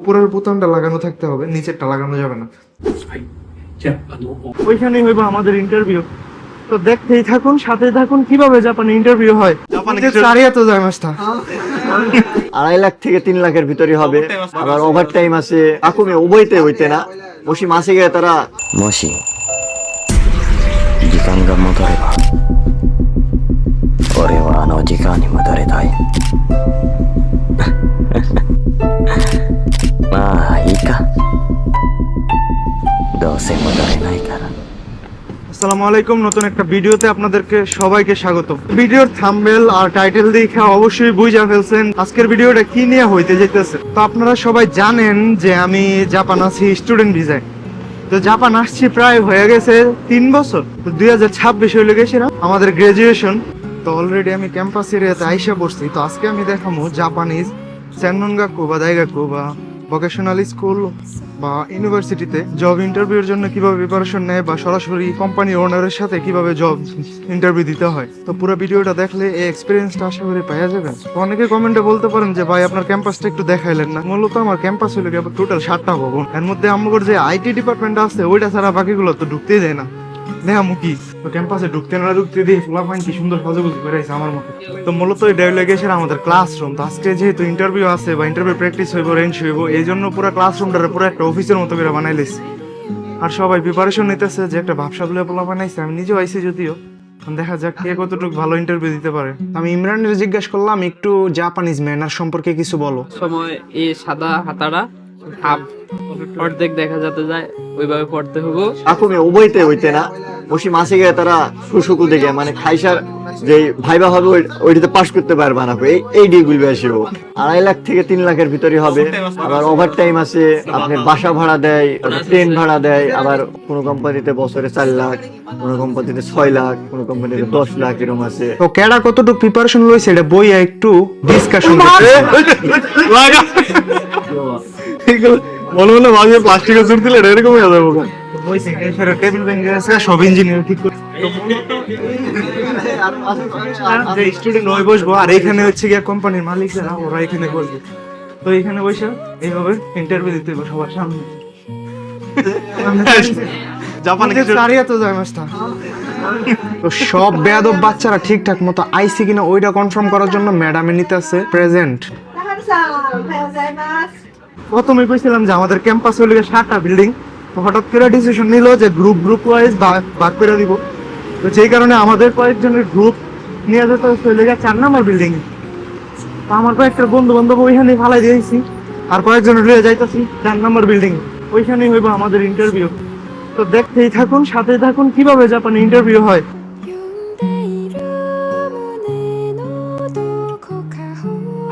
উপরের বোতামটা লাগানো থাকতে হবে নিচেরটা লাগানো যাবে না। ওইখানেই হইব আমাদের ইন্টারভিউ তো দেখতেই থাকুন সাথে থাকুন কীভাবে জাপানে ইন্টারভিউ হয়? জাপানে সারিয়া তো যায় মাস্টার হ্যাঁ। আড়াই লাখ থেকে তিন লাখের ভিতরে হবে। আবার ওভার টাইম আছে। আকুমে উভয়তে হইতে না। মসি মাসে গিয়ে তারা মসি জিকান গা মতরে ওরে আনো জিকানি মতরে তাই সেম আসসালামু আলাইকুম, নতুন একটা ভিডিওতে আপনাদেরকে সবাইকে স্বাগত। ভিডিওর থাম্বেল আর টাইটেল দেখে অবশ্যই বুঝা ফেলছেন আজকের ভিডিওটা কি নিয়ে হইতে যেতেছে তো আপনারা সবাই জানেন যে আমি জাপান আছি স্টুডেন্ট ভিসায় তো জাপান আসছি প্রায় হয়ে গেছে তিন বছর। তো দুই হাজার ছাব্বিশ হয়ে গেছিলাম আমাদের গ্রাজুয়েশন তো অলরেডি আমি ক্যাম্পাস এরিয়াতে আইসা পড়ছি। তো আজকে আমি দেখাবো জাপানিজ স্যান্নগাকু বা দাইগাকু বা ভোকেশনাল স্কুল বা ইউনিভার্সিটিতে জব ইন্টারভিউর জন্য কীভাবে প্রিপারেশন নেয় বা সরাসরি কোম্পানি ওনারের সাথে কীভাবে জব ইন্টারভিউ দিতে হয়? তো পুরো ভিডিওটা দেখলে এই এক্সপিরিয়েন্সটা আশা করি পাওয়া যাবে। তো অনেকে কমেন্টে বলতে পারেন যে, ভাই, আপনার ক্যাম্পাসটা একটু দেখাইলেন না। মূলত আমার ক্যাম্পাস হলো টোটাল সাতটা ভবন। এর মধ্যে আমার যে আইটি ডিপার্টমেন্ট আছে, ওইটা ছাড়া বাকিগুলো তো ঢুকতেই দেয় না। দেখা মুখি তো ক্যাম্পাসে ঢুকতে না ঢুকতে দিয়ে ফুলা ফাইন কি সুন্দর সাজুগুজু করে আছে আমার মতো। তো মূলত এই ডেভেলেগেশন আমাদের ক্লাসরুম তো আজকে যেহেতু ইন্টারভিউ আছে বা ইন্টারভিউ প্র্যাকটিস হইব রেঞ্জ হইব, এই জন্য পুরো ক্লাসরুমটারে পুরো একটা অফিসের মতো করে বানাইলেছি আর সবাই প্রিপারেশন নিতেছে যে একটা ভাবসা বলে পোলা বানাইছে, আমি নিজেও আইছি যদিও। দেখা যাক কে কতটুকু ভালো ইন্টারভিউ দিতে পারে। আমি ইমরানের জিজ্ঞেস করলাম, একটু জাপানিজ ম্যানার সম্পর্কে কিছু বলো। সময় এই সাদা হাতারা, হাফ। অর্ধেক দেখা যেতে যায় ওইভাবে পড়তে হব। আকুমে উভয়তে হইতে না। বসি মাসে গিয়ে তারা সুসুকু দেখে মানে খাইসার যে ভাইবা হবে ওইটাতে পাস করতে পারবে না এই এই ডিগুলি আসিব। আড়াই লাখ থেকে তিন লাখের ভিতরে হবে। আবার ওভার টাইম আছে আপনি বাসা ভাড়া দেয় ট্রেন ভাড়া দেয় আবার কোনো কোম্পানিতে বছরে চার লাখ কোনো কোম্পানিতে ছয় লাখ কোনো কোম্পানিতে দশ লাখ এরকম আছে। তো কেডা কতটুকু প্রিপারেশন লইছে এটা বইয়া একটু ডিসকাশন মনে মনে ভাবে প্লাস্টিকের জোর দিলে এরকম হয়ে যাব টেবিল ভেঙে গেছে সব ইঞ্জিনিয়ার ঠিক করে যে স্টুডেন্ট ওই বসবো আর এখানে হচ্ছে গিয়ে কোম্পানির ওরা এখানে বসবে। তো এখানে বসে এইভাবে ইন্টারভিউ দিতে হবে সবার সামনে। জাপানে চারিয়া তো যায় তো সব বেয়াদব বাচ্চারা ঠিকঠাক মতো আইসি কিনা ওইটা কনফার্ম করার জন্য ম্যাডামে নিতে আছে প্রেজেন্ট প্রথমে কইছিলাম যে আমাদের ক্যাম্পাস হইল সাতটা বিল্ডিং তো হঠাৎ করে ডিসিশন নিল যে গ্রুপ গ্রুপ ওয়াইজ ভাগ করে দিব। তো সেই কারণে আমাদের কয়েকজনের গ্রুপ নিয়ে যেতে চলে গেছে চার নম্বর বিল্ডিং তো আমার কয়েকটা বন্ধু বান্ধব ওইখানে ফালাই দিয়েছি আর কয়েকজন রয়ে যাইতেছি চার নম্বর বিল্ডিং ওইখানেই হইব আমাদের ইন্টারভিউ তো দেখতেই থাকুন, সাথেই থাকুন, কীভাবে জাপানে ইন্টারভিউ হয়।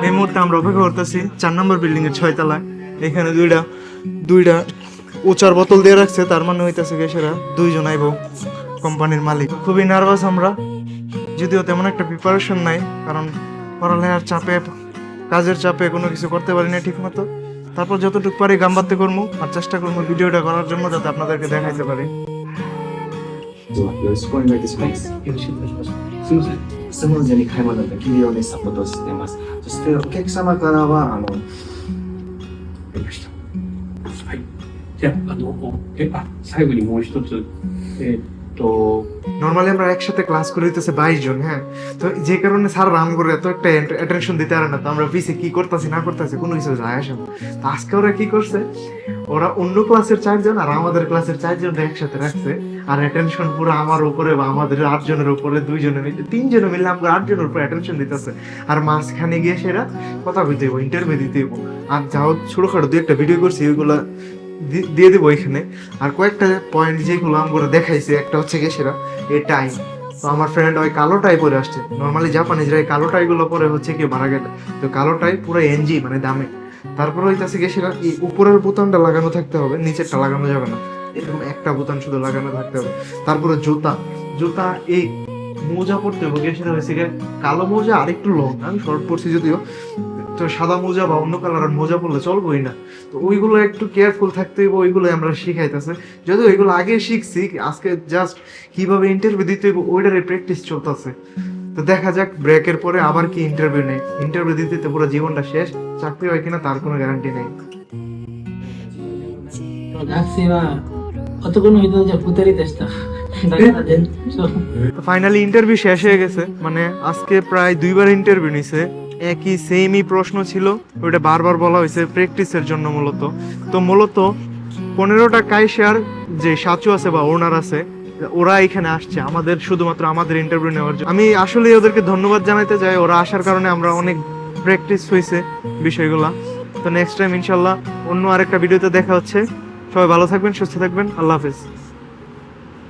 এই মুহূর্তে আমরা অপেক্ষা করতেছি চার নম্বর বিল্ডিং এর ছয় তলায় এখানে দুইটা দুইটা উচার বোতল দিয়ে রাখছে তার মানে হইতেছে গেছেরা দুইজন আইব কোম্পানির মালিক খুবই নার্ভাস আমরা যদিও তেমন একটা প্রিপারেশন নাই কারণ পড়ালেখার চাপে কাজের চাপে কোনো কিছু করতে পারি না ঠিক মতো তারপর যতটুকু পারি গাম্বাতে করবো আর চেষ্টা করবো ভিডিওটা করার জন্য যাতে আপনাদেরকে দেখাইতে পারি どうぞよろしくお願いいたします。よろしくお願いします。すみません。スムーズに買い物ができるようにサポートをしています。そしてお客様からは、あの、わか りました。はい。じゃあ、あの、え、あ、最後にもう一つ、えーっと、 নর্মালি আমরা একসাথে ক্লাস করে দিতেছে বাইশ জন হ্যাঁ তো যে কারণে স্যার রাম করে এত একটা অ্যাটেনশন দিতে পারে না তো আমরা পিছে কি করতেছি না করতেছি কোনো কিছু যায় আসে না তো আজকে ওরা কি করছে ওরা অন্য ক্লাসের চারজন আর আমাদের ক্লাসের চারজন একসাথে রাখছে আর অ্যাটেনশন পুরো আমার উপরে বা আমাদের আটজনের উপরে দুইজনে মিলে তিনজনে মিলে আমরা আটজনের উপরে অ্যাটেনশন দিতেছে আর মাঝখানে গিয়ে সেরা কথা বলতে হইব ইন্টারভিউ দিতে হইব আর যাও ছোটখাটো দুই একটা ভিডিও করছি ওইগুলো দি- দিয়ে দেবো এখানে। আর কয়েকটা পয়েন্ট যেগুলো আমরা দেখাইছি, একটা হচ্ছে গিয়ে সেরা এই টাই তো আমার ফ্রেন্ড ওই কালো টাই পরে আসছে। নর্মালি জাপানিজরা এই কালো টাইগুলো পরে হচ্ছে কি মারা গেলে। তো কালো টাই পুরো এনজি মানে দামে। তারপরে হইতাছে গিয়ে সেটা, এই উপরের বোতামটা লাগানো থাকতে হবে, নিচেরটা লাগানো যাবে না। এরকম একটা বোতাম শুধু লাগানো থাকতে হবে। তারপরে জুতা। জুতা, এই মোজা পরতে হবে সেটা হয়েছে কালো মোজা আর একটু লং আমি শর্ট পরছি যদিও। তো সাদা মোজা বা অন্য কালারের মোজা পরলে চলবোই না। তো ওইগুলো একটু কেয়ারফুল থাকতে হইব ওইগুলো আমরা শিখাইতেছে। যদিও ওইগুলো আগে শিখছি আজকে জাস্ট কীভাবে ইন্টারভিউ দিতে হইব ওইটারে প্র্যাকটিস চলতেছে। তো দেখা যাক ব্রেকের পরে আবার কি ইন্টারভিউ নেই। ইন্টারভিউ দিতে দিতে পুরো জীবনটা শেষ চাকরি হয় কিনা তার কোনো গ্যারান্টি নেই। ফাইনালি ইন্টারভিউ শেষ হয়ে গেছে। মানে আজকে প্রায় দুইবার ইন্টারভিউ নিছে। একই সেমই প্রশ্ন ছিল, ওইটা বারবার বলা হয়েছে প্র্যাকটিসের জন্য মূলত। তো মূলত পনেরোটা কাইশার যে সাচু আছে বা ওনার আছে, ওরা এখানে আসছে, আমাদের শুধুমাত্র আমাদের ইন্টারভিউ নেওয়ার জন্য। আমি আসলে ওদেরকে ধন্যবাদ জানাতে চাই, ওরা আসার কারণে আমরা অনেক প্র্যাকটিস হয়েছে বিষয়গুলা। তো নেক্সট টাইম ইনশাল্লাহ অন্য আরেকটা ভিডিওতে দেখা হচ্ছে। সবাই ভালো থাকবেন, সুস্থ থাকবেন, আল্লাহ হাফিজ।